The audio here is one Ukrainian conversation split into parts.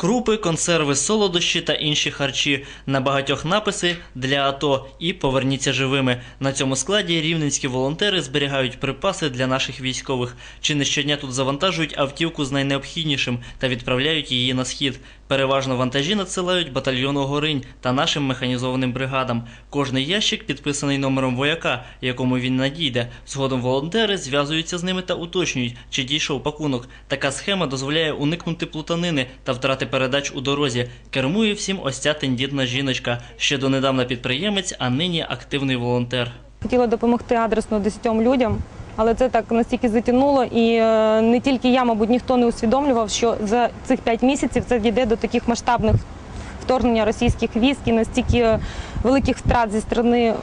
Крупи, консерви, солодощі та інші харчі. На багатьох написи для АТО і поверніться живими. На цьому складі рівненські волонтери зберігають припаси для наших військових. Чи не щодня тут завантажують автівку з найнеобхіднішим та відправляють її на схід. Переважно вантажі надсилають батальйону Горинь та нашим механізованим бригадам. Кожний ящик підписаний номером вояка, якому він надійде. Згодом волонтери зв'язуються з ними та уточнюють, чи дійшов пакунок. Така схема дозволяє уникнути плутанини та втрати передач у дорозі. Кермує всім ось ця тендітна жіночка, ще донедавна підприємець, а нині активний волонтер. Хотіла допомогти адресно 10 людям, але це так настільки затягнуло, і е, не тільки я, мабуть, ніхто не усвідомлював, що за цих п'ять місяців це дійде до таких масштабних вторгнення російських військ і настільки великих втрат зі сторони е,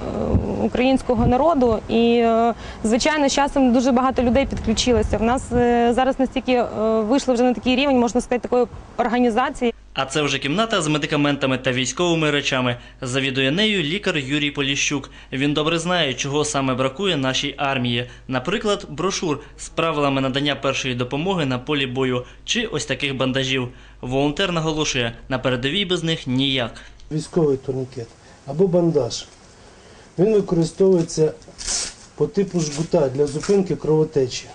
українського народу. І, е, звичайно, з часом дуже багато людей підключилося. В нас е, зараз настільки вийшло вже на такий рівень, можна сказати, такої організації. А це вже кімната з медикаментами та військовими речами. Завідує нею лікар Юрій Поліщук. Він добре знає, чого саме бракує нашій армії. Наприклад, брошур з правилами надання першої допомоги на полі бою чи ось таких бандажів. Волонтер наголошує, на передовій без них ніяк. військовий турнікет або бандаж. Він використовується по типу жгута для зупинки кровотечі.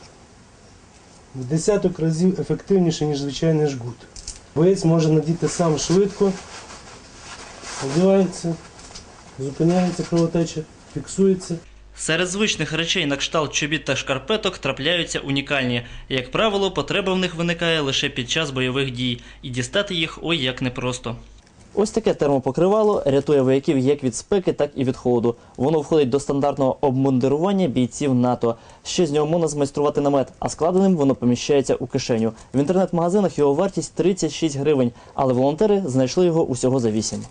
В десяток разів ефективніше, ніж звичайний жгут. Боєць може надіти сам швидко, одягається, зупиняється кровотеча, фіксується. Серед звичних речей на кшталт чобіт та шкарпеток трапляються унікальні. Як правило, потреба в них виникає лише під час бойових дій, і дістати їх ой як непросто. Ось таке термопокривало рятує вояків як від спеки, так і від холоду. Воно входить до стандартного обмундирування бійців НАТО. Ще з нього можна змайструвати намет, а складеним воно поміщається у кишеню. В інтернет-магазинах його вартість 36 гривень, але волонтери знайшли його усього за 8.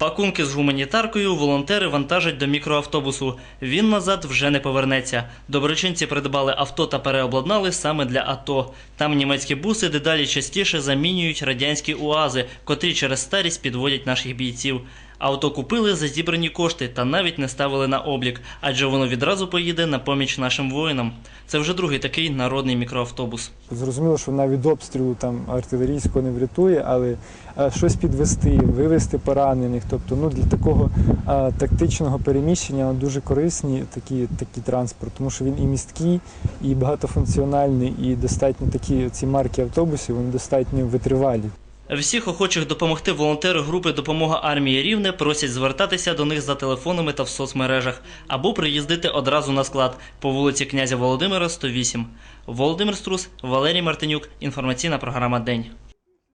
Пакунки з гуманітаркою волонтери вантажать до мікроавтобусу. Він назад вже не повернеться. Доброчинці придбали авто та переобладнали саме для АТО. Там німецькі буси дедалі частіше замінюють радянські УАЗи, котрі через старість підводять наших бійців. Авто купили за зібрані кошти та навіть не ставили на облік, адже воно відразу поїде на поміч нашим воїнам. Це вже другий такий народний мікроавтобус. Зрозуміло, що навіть обстрілу там артилерійського не врятує, але е, щось підвести, вивести поранених. Тобто, ну для такого е, тактичного переміщення дуже корисні такі, такі транспорт, тому що він і місткий, і багатофункціональний, і достатньо такі ці марки автобусів, вони достатньо витривалі. Всіх охочих допомогти волонтери групи Допомога армії Рівне просять звертатися до них за телефонами та в соцмережах або приїздити одразу на склад по вулиці князя Володимира, 108. Володимир Струс, Валерій Мартинюк. Інформаційна програма День.